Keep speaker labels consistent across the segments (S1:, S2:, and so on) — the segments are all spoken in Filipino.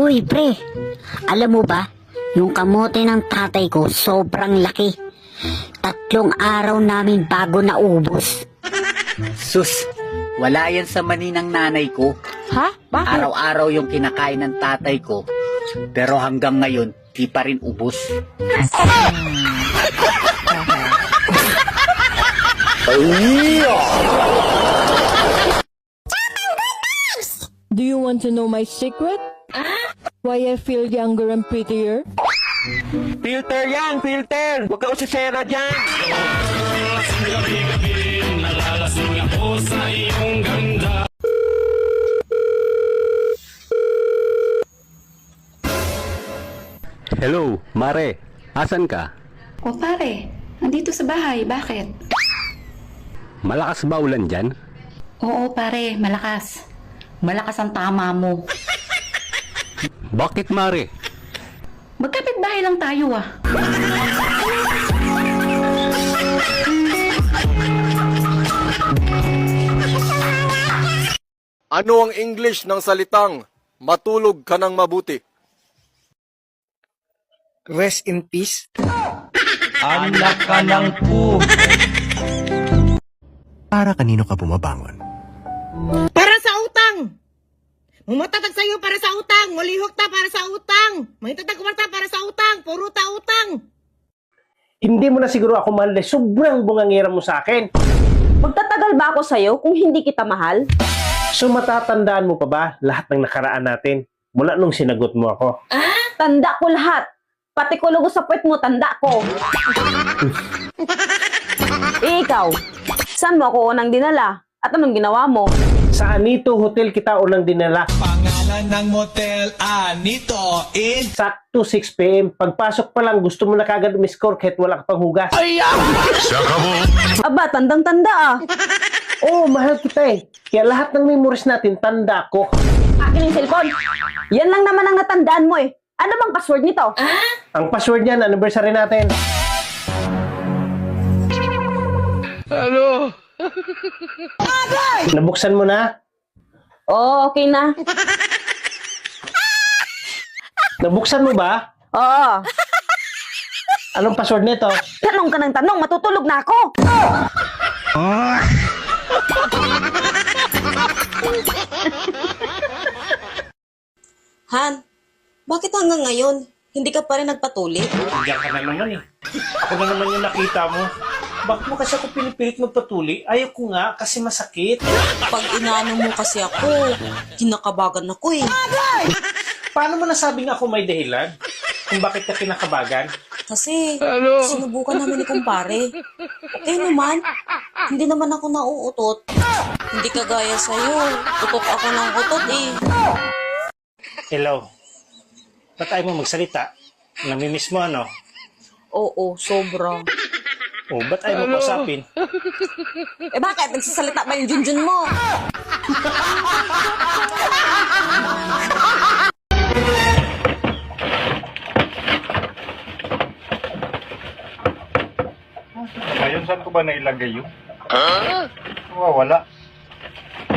S1: Uy, pre. Alam mo ba, yung kamote ng tatay ko sobrang laki. Tatlong araw namin bago naubos.
S2: Sus, wala yan sa mani ng nanay ko.
S3: Ha? Bakit?
S2: Araw-araw yung kinakain ng tatay ko. Pero hanggang ngayon, di pa rin ubos.
S3: Do you want to know my secret? Why I feel younger and prettier?
S4: Filter yan, filter! Huwag ka usisera dyan!
S5: Hello, Mare. Asan ka?
S6: O pare, nandito sa bahay, bakit?
S5: Malakas ba ulan dyan?
S6: Oo pare, malakas. Malakas ang tama mo.
S5: Bakit, Mare?
S6: Magkapit bahay lang tayo ah.
S7: Ano ang English ng salitang matulog ka ng mabuti?
S8: Rest in peace.
S9: Para kanino ka bumabangon?
S10: Para sa utang! Mumatatag sa'yo para sa utang! Mulihok ta para sa utang! May tatagwarta para sa utang! Puro ta utang!
S4: Hindi mo na siguro ako mahal dahil sobrang bungangira mo sa akin.
S11: Magtatagal ba ako sa'yo kung hindi kita mahal?
S4: So matatandaan mo pa ba lahat ng nakaraan natin mula nung sinagot mo ako?
S11: Tanda ko lahat. Pati kulugos sa puwet mo, tanda ko. eh, ikaw, saan mo ako unang dinala? At anong ginawa mo?
S4: Sa Anito Hotel kita unang dinala.
S8: Pangalan ng motel, Anito in...
S4: Sakto 6pm. Pagpasok pa lang gusto mo na kagad umiscore kahit wala ka pang hugas.
S11: Aba, tandang-tanda ah.
S4: Oo, mahal kita eh. Kaya lahat ng memories natin, tanda ko.
S11: Akin yung cellphone. Yan lang naman ang natandaan mo eh. Ano bang password nito?
S4: Ang password niyan, anniversary natin. Ano? Nabuksan mo na?
S11: Oo, okay na.
S4: Nabuksan mo ba?
S11: Oo.
S4: Anong password nito?
S11: Tanong ka ng tanong, matutulog na ako.
S10: Han, bakit hanggang ngayon, hindi ka pa rin nagpatuli?
S4: Diyan ka na naman eh. Na naman yung nakita mo. Bakit mo kasi ako pinipilit magpatuli? Ayaw ko nga kasi masakit.
S10: Pag inaano mo kasi ako, kinakabagan ako eh.
S4: Paano mo nasabing ako may dahilan? Kung bakit ka kinakabagan?
S10: Kasi, sinubukan namin ni kumpare. Okay naman, hindi naman ako nauutot. Hindi kagaya sa'yo, utot ako ng utot eh.
S4: Hello. Ba't ayaw mo magsalita? Namimiss mo ano?
S10: Oo, sobra.
S4: O, ba't ayaw mo kausapin?
S10: Eh bakit? Nagsasalita ba yung junjun mo?
S7: Ngayon, saan ko ba nailagay yun? Wala.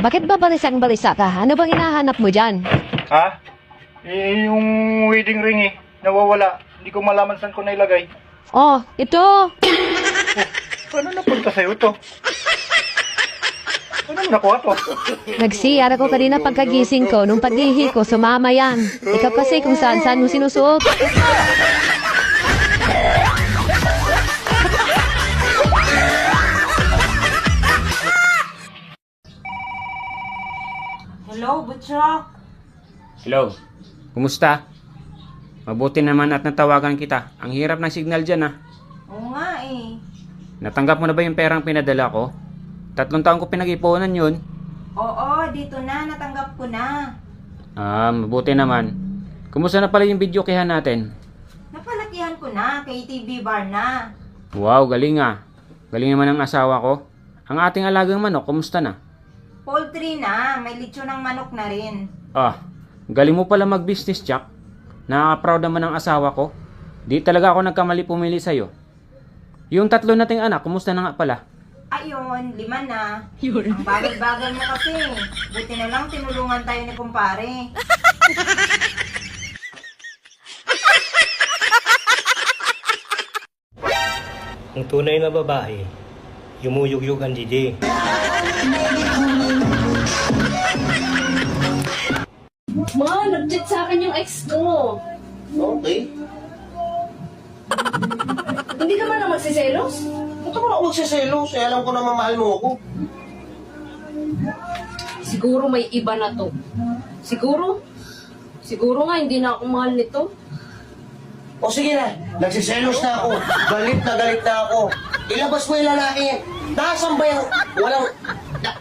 S3: Bakit ba balisang-balisa ka? Ano bang hinahanap mo dyan?
S7: Ha? Eh, yung wedding ring eh. Nawawala. Hindi ko malaman saan ko nailagay.
S3: Oh, ito!
S7: Paano napunta sa'yo to? Paano mo nakuha to?
S3: Nag-CR ako kanina pagkagising ko. Nung paglihi ko, sumama yan. Ikaw kasi kung saan-saan mo sinusuot.
S10: Hello, Butchok.
S12: Hello. Kumusta? Mabuti naman at natawagan kita. Ang hirap ng signal dyan ah.
S10: Oo nga eh.
S12: Natanggap mo na ba yung perang pinadala ko? Tatlong taon ko pinag-ipunan yun.
S10: Oo, dito na, natanggap ko na.
S12: Ah, mabuti naman. Kumusta na pala yung video kihan natin?
S10: Napalakihan ko na, kay TV bar na.
S12: Wow, galing ah. Galing naman ang asawa ko. Ang ating alagang manok, kumusta na?
S10: Poultry na, may lechon ng manok na rin.
S12: Ah, galing mo pala mag-business, Jack. Nakaka-proud naman ang asawa ko. Di talaga ako nagkamali pumili sa'yo. Yung tatlo nating anak, kumusta na nga pala?
S10: Ayun, lima na. Yun. Ang bagal-bagal mo kasi. Buti na lang tinulungan tayo ni kumpare.
S4: Ang tunay na babae, yumuyugyug ang didi.
S11: Ma, nag-chat sa akin yung ex ko.
S4: Okay.
S11: Hindi ka man na magsiselos?
S4: Ba't ako ako magsiselos? Eh, alam ko na mamahal mo ako.
S11: Siguro may iba na to. Siguro? Siguro nga hindi na ako mahal nito.
S4: O sige na, nagsiselos na ako. Galit na galit na ako. Ilabas mo yung lalaki yan. Nasaan ba yung walang... Na,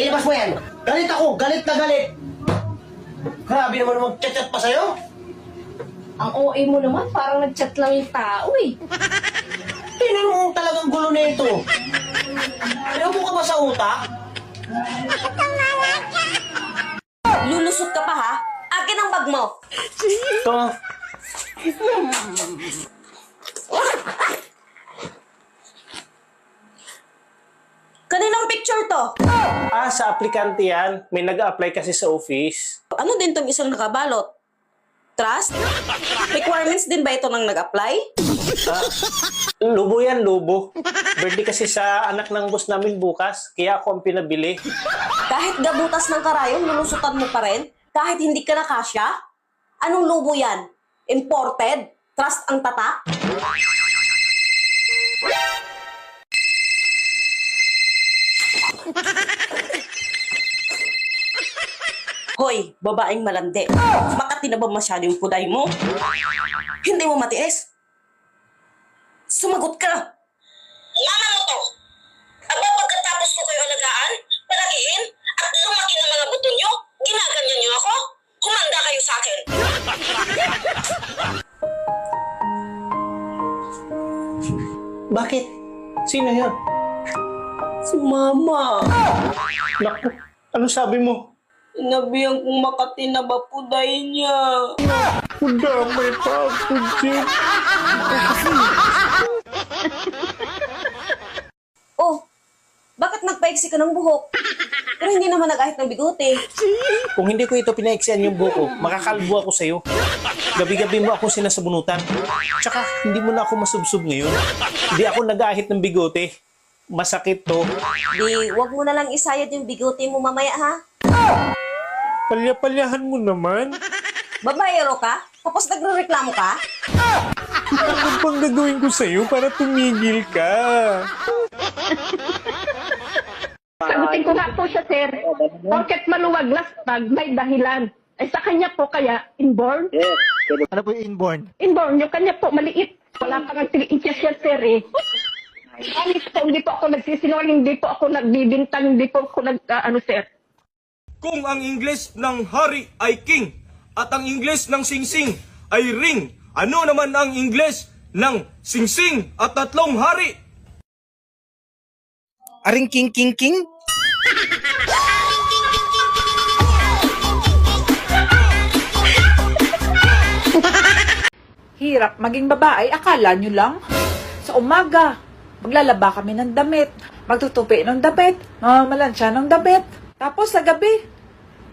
S4: ilabas mo yan. Galit ako, galit na galit. Grabe naman mag-chat-chat pa sa'yo.
S11: Ang OA mo naman, parang nag-chat lang yung tao eh.
S4: Tingnan mo talagang gulo na ito. Ayaw mo ka ba sa utak?
S11: Lulusot ka pa ha? Akin ang bag mo.
S4: Ito.
S11: Kaninang picture to?
S4: Ah, sa aplikante yan. May nag-apply kasi sa office.
S11: Ano din tong isang nakabalot? Trust? Requirements din ba ito ng nag-apply?
S4: Lubo yan, lubo. Birthday kasi sa anak ng boss namin bukas. Kaya ako ang pinabili.
S11: Kahit gabutas ng karayong, lulusutan mo pa rin? Kahit hindi ka nakasya? Anong lubo yan? Imported? Trust ang tatak? Hoy, babaeng malandi. Makati na masyado yung puday mo? Hindi mo matiis? Sumagot ka! Mama mo to! Aba, pagkatapos ko kayo alagaan, palakihin, at lumaki ng mga buto nyo, ginaganyan nyo ako? Humanda kayo sa akin!
S4: Bakit? Sino yun?
S11: Si Mama!
S4: Naku, ano sabi mo?
S11: Sinabihan kong Makati na ba puday niya?
S4: Damay pa ako, Jim.
S11: Oh, bakit nagpaiksi ka ng buhok? Pero hindi naman nag-ahit ng bigote.
S4: Kung hindi ko ito pinaiksian yung buko, makakalbo ako sa'yo. Gabi-gabi mo akong sinasabunutan. Tsaka, hindi mo na ako masubsob ngayon. Hindi ako nag-ahit ng bigote. Masakit to.
S11: Di, wag mo na lang isayad yung bigote mo mamaya ha.
S4: Palya-palyahan mo naman.
S11: Babayero ka? Tapos nagre-reklamo ka?
S4: Ano bang gagawin ko sa'yo para tumigil ka?
S13: Sagutin ko nga po siya, sir. Porket maluwag lastag, may dahilan. Ay sa kanya po kaya, inborn?
S8: Ano po yung inborn?
S13: Inborn, yung kanya po, maliit. Wala pa nga 3 inches yan, sir, eh. Alis po, hindi po ako nagsisinungaling, hindi po ako nagbibintang, hindi po ako nag, ah, ano, sir.
S14: Kung ang Ingles ng hari ay king at ang Ingles ng singsing ay ring, ano naman ang Ingles ng singsing at tatlong hari?
S8: Aring king king king?
S13: Hirap maging babae, akala nyo lang. Sa umaga, maglalaba kami ng damit, magtutupi ng damit, mamamalansya ng damit. Tapos sa gabi,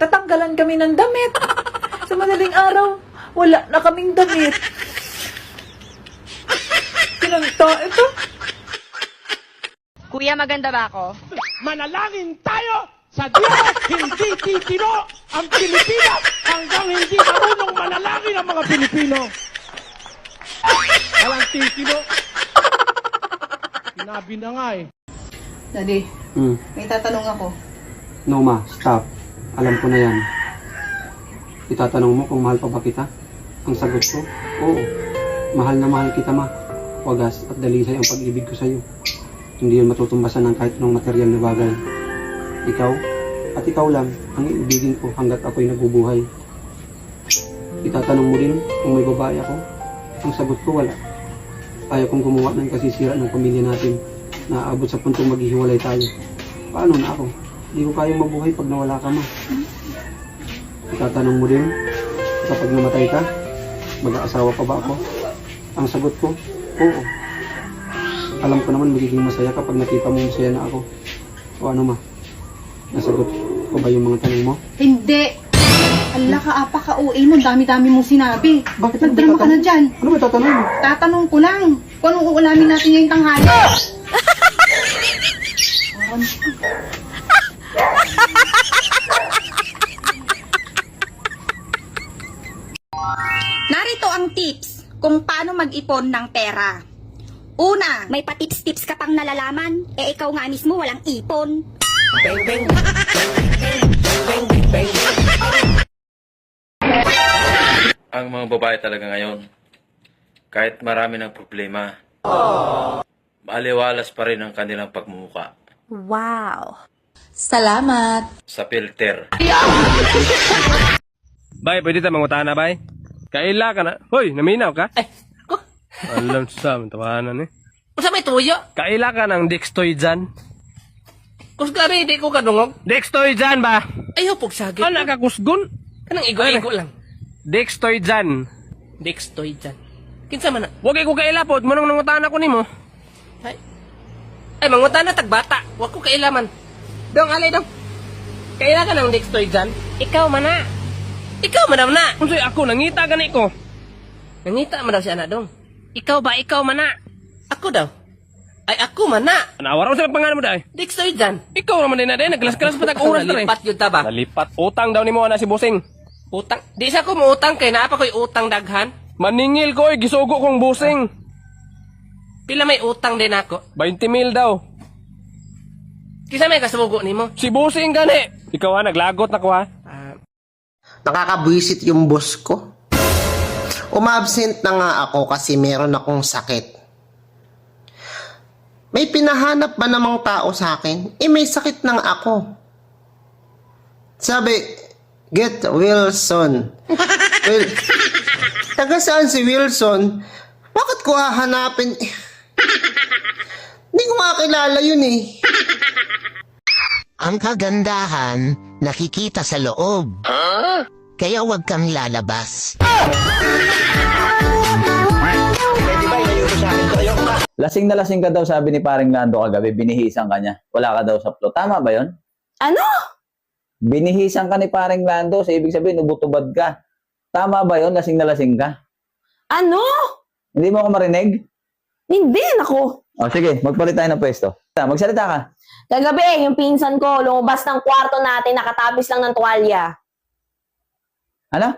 S13: tatanggalan kami ng damit. Sa madaling araw, wala na kaming damit. Kinanta ito.
S15: Kuya, maganda ba ako?
S14: Manalangin tayo sa Diyos! hindi titino ang Pilipinas hanggang hindi marunong manalangin ang mga Pilipino. Walang titino. Sinabi na nga eh.
S16: Daddy,
S17: Hmm.
S16: may tatanong ako.
S17: No ma, stop. Alam ko na yan. Itatanong mo kung mahal pa ba kita? Ang sagot ko, oo. Mahal na mahal kita ma. Wagas at dalisay ang pag-ibig ko sa'yo. Hindi yun matutumbasan ng kahit anong material na bagay. Ikaw, at ikaw lang, ang iibigin ko hanggat ako'y nabubuhay. Itatanong mo rin kung may babae ako? Ang sagot ko, wala. Ayaw kong gumawa ng kasisira ng pamilya natin na aabot sa puntong maghihiwalay tayo. Paano na ako? Hindi ko kayang mabuhay pag nawala ka ma. Itatanong mo din, kapag namatay ka, mag-aasawa pa ba ako? Ang sagot ko, oo. Alam ko naman magiging masaya kapag nakita mo masaya na ako. O ano ma? Nasagot ko ba yung mga tanong mo?
S16: Hindi. Ala ka, apa ka, OA mo. Dami-dami mong sinabi.
S17: Bakit
S16: Nagdrama ka na dyan.
S17: Ano ba tatanong mo?
S16: Tatanong ko lang. kung anong uulamin natin ngayong tanghali.
S1: Narito ang tips kung paano mag-ipon ng pera. Una, may patips-tips ka pang nalalaman, eh ikaw nga mismo walang ipon.
S18: Ang mga babae talaga ngayon, kahit marami ng problema, maaliwalas pa rin ang kanilang pagmumuka
S19: Wow. Salamat.
S18: sa filter.
S20: Bay, pwede tayo mangutana, bay? Kaila ka na. Hoy, naminaw ka? Ay. Alam sa tawanan eh.
S21: Sa may tuyo?
S20: Kaila ka ng Dextoidan.
S21: Kus gabi, di ko kadungog.
S20: Dextoidan ba?
S21: Ayaw pog sagit.
S20: Ano ka kusgon?
S21: Kanang igo-igo lang.
S20: Dextoidan.
S21: Dextoy dyan. Kinsa man na?
S20: Huwag ko kailapod, mo nang nangutana ko nimo.
S21: Ay, mangutan na tagbata. Huwag ko kailaman. Dong, alay dong. Kaila ka ng Dextoy dyan? Ikaw man na. Ikaw man na.
S20: Kung sa'yo ako, nangita gani ko.
S21: Nangita man daw si anak dong. Ikaw ba, ikaw man na? Ako daw. Ay, ako man na.
S20: Nawara mo sa pangalan mo dahil.
S21: Dextoy dyan.
S20: Ikaw naman din na din, naglas-kalas pa tag oras na rin.
S21: Nalipat yun ta ba?
S20: Nalipat. Utang daw ni mo na si Busing.
S21: Utang. Di sa ko mo utang kay naapa ko'y utang daghan.
S20: Maningil ko, eh, gisugo kong Busing.
S21: Pila may utang din ako.
S20: 20 mil daw.
S21: Kisa may kasugo ni mo.
S20: Si Busing gani. Ikaw ha, naglagot na ko ha.
S22: Nakakabwisit yung boss ko. Umabsent na nga ako kasi meron akong sakit. May pinahanap ba namang tao sa akin? Eh may sakit nang ako. Sabi, get Wilson. well, taga saan si Wilson? Bakit ko hahanapin? Hindi ko makakilala yun eh.
S23: Ang kagandahan, nakikita sa loob. Kaya huwag kang lalabas.
S24: Lasing na lasing ka daw sabi ni paring Lando kagabi, binihisan ka niya. Wala ka daw sa plot. Tama ba yon?
S19: Ano?
S24: Binihisan ka ni paring Lando, so ibig sabihin ubutubad ka. Tama ba yon? Lasing na lasing ka?
S19: Ano?
S24: Hindi mo ako marinig?
S19: Hindi, nako.
S24: O sige, magpalit tayo ng pwesto. Magsalita ka.
S19: Kagabi, yung pinsan ko, lumabas ng kwarto natin, nakatapis lang ng tuwalya.
S24: Ano?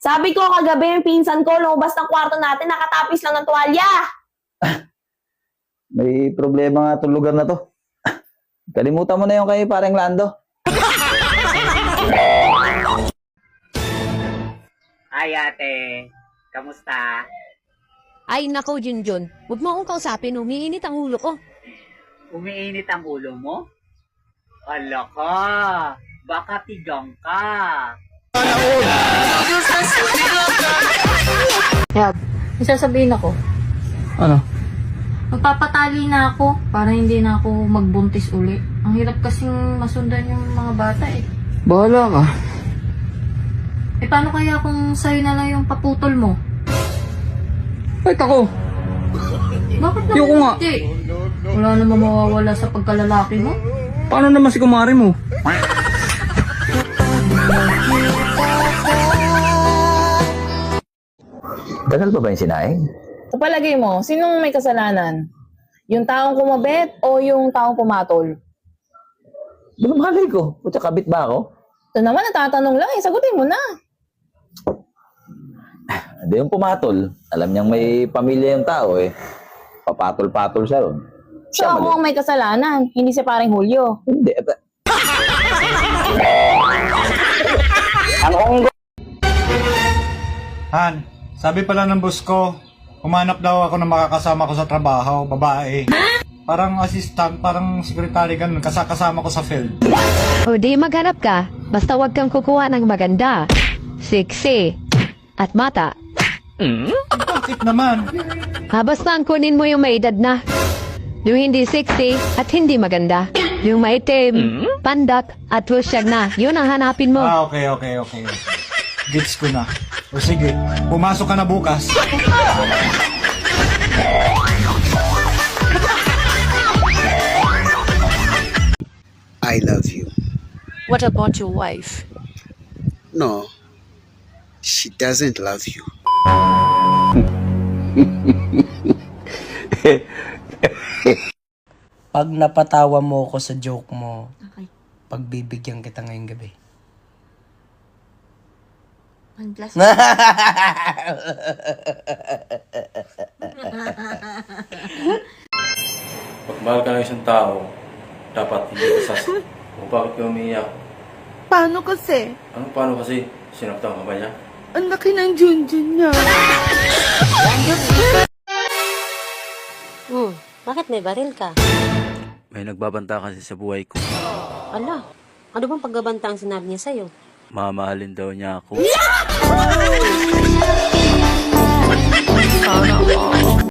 S19: Sabi ko kagabi, yung pinsan ko, lumabas ng kwarto natin, nakatapis lang ng tuwalya.
S24: May problema nga itong lugar na to. Kalimutan mo na yung kay paring Lando.
S25: Ay ate, kamusta?
S3: Ay, nako, Junjun. Huwag mo akong kausapin, umiinit ang ulo ko.
S25: Umiinit ang ulo mo? Ala ka, baka tigang ka.
S26: Yab, may sasabihin ako.
S20: Ano?
S26: Magpapatali na ako para hindi na ako magbuntis uli. Ang hirap kasing masundan yung mga bata eh.
S20: Bahala ka.
S26: Eh paano kaya kung sa'yo na lang yung paputol mo?
S20: Ay, ako.
S26: Bakit naman
S20: Ayoko nga.
S26: hindi? Wala namang mawawala sa pagkalalaki mo.
S20: Paano naman si kumari mo?
S24: Tagal pa ba yung sinaing?
S19: Sa palagay mo, sinong may kasalanan? Yung taong kumabit o yung taong pumatol?
S24: Di ba malay ko? Putya, kabit ba ako?
S19: Ito naman, natatanong lang eh. Sagutin mo na.
S24: Hindi yung pumatol. Alam niyang may pamilya yung tao eh. Papatol-patol siya ron.
S19: So ako ang may kasalanan, hindi si paring Julio.
S24: Hindi.
S8: Han, sabi pala ng boss ko, humanap daw ako ng makakasama ko sa trabaho, babae. Parang assistant, parang secretary ganun, kasakasama ko sa field.
S3: O di maghanap ka, basta wag kang kukuha ng maganda, sexy, at mata.
S8: Bakit naman?
S3: Ha, basta ang kunin mo yung may edad na. Yung hindi sexy at hindi maganda. Yung maitim, pandak, at wusyag na. Yun ang hanapin mo.
S8: Ah, okay, okay, okay. Gets ko na. O sige, pumasok ka na bukas.
S2: I love you.
S15: What about your wife?
S2: No, she doesn't love you. Pag napatawa mo ako sa joke mo, pagbibigyan kita ngayong gabi.
S27: One plus
S18: Pag mahal ka ng isang tao, dapat hindi ka sas... O bakit ka umiiyak?
S15: Paano kasi?
S18: Ano paano kasi? Sinaktan ka ba niya?
S15: Ang laki ng junjun niya.
S1: Hmm, bakit may baril ka?
S18: May nagbabanta kasi sa buhay ko.
S1: Ala, ano bang paggabanta ang sinabi niya sa'yo?
S18: Mamahalin daw niya ako.
S1: Sana all.